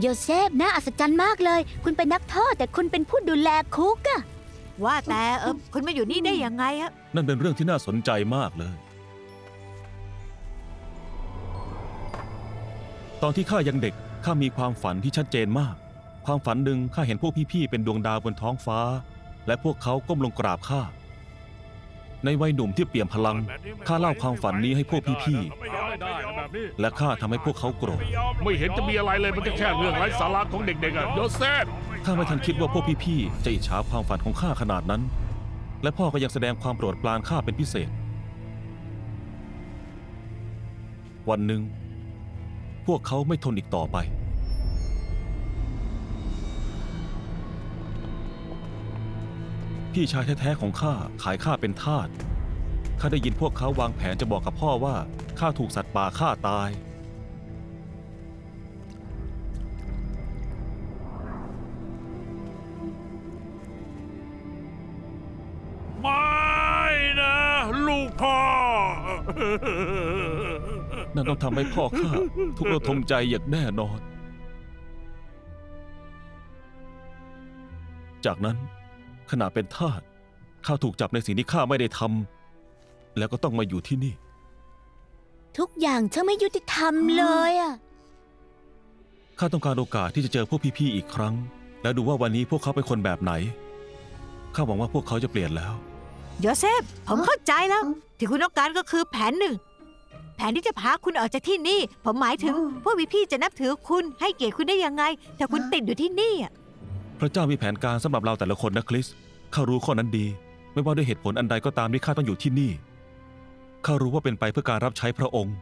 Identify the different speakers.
Speaker 1: โยเซฟน่าอัศจรรย์มากเลย คุณเป็นนักโทษแต่คุณเป็นผู้ดูแลคุกอะ
Speaker 2: ว่าแต่เออคุณมาอยู่นี่ได้ยังไงอะ
Speaker 3: นั่นเป็นเรื่องที่น่าสนใจมากเลย ตอนที่ข้ายังเด็ก ข้ามีความฝันที่ชัดเจนมาก ความฝันหนึ่งข้าเห็นพวกพี่ๆ เป็นดวงดาวบนท้องฟ้า และพวกเขาก้มลงกราบข้า ในวัยหนุ่มที่เปี่ยมพลัง ข้าเล่าความฝันนี้ให้พวกพี่
Speaker 4: ไม่ได้นะ แบบนี้
Speaker 3: ๆและข้าทำให้พวกเขาโกรธ
Speaker 4: ไม่เห็นจะมีอะไรเลยมันก็แค่เรื่องไร้สาระของเด็กๆอะโยเซฟ
Speaker 3: ข้าไม่ทันคิดว่าพวกพี่ๆ จะอิจฉาความฝันของข้าขนาดนั้น และพ่อก็ยังแสดงความโปรดปรานข้าเป็นพิเศษ วันหนึ่ง พวกเขาไม่ทนอีกต่อไป พี่ชายแท้ๆของข้าขายข้าเป็นทาส ข้าได้ยินพวกเขาวางแผนจะบอกกับพ่อว่าข้าถูกสัตว์ป่าฆ่าตาย
Speaker 4: ไม่นะ ลูกพ่อ
Speaker 3: นั่นต้องทำให้พ่อข้าทุกข์ระทมใจอย่างแน่นอน จากนั้นขณะเป็นทาสข้าถูกจับในสิ่งที่ข้าไม่ได้ทำ แล้วก็ต้องมาอยู่ที่นี่
Speaker 1: ทุกอย่างช่างไม่ยุติธรรมเลยอะ
Speaker 3: ข้าต้องการโอกาสที่จะเจอพวกพี่ๆอีกครั้ง และดูว่าวันนี้พวกเขาเป็นคนแบบไหน ข้าหวังว่าพวกเขาจะเปลี่ยนแล้ว
Speaker 2: โยเซฟ ผมเข้าใจแล้ว ที่คุณต้องการก็คือแผนหนึ่ง แผนที่จะพาคุณออกจากที่นี่ ผมหมายถึง พวกพี่ๆจะนับถือคุณให้เกียรติคุณได้ยังไง ถ้าคุณติดอยู่ที่นี่อะ
Speaker 3: พระเจ้ามีแผนการสำหรับเราแต่ละคนนะคริส ข้ารู้ข้อนั้นดี ไม่ว่าด้วยเหตุผลอันใดก็ตามที่ข้าต้องอยู่ที่นี่ ข้ารู้ว่าเป็นไปเพื่อการรับใช้พระองค์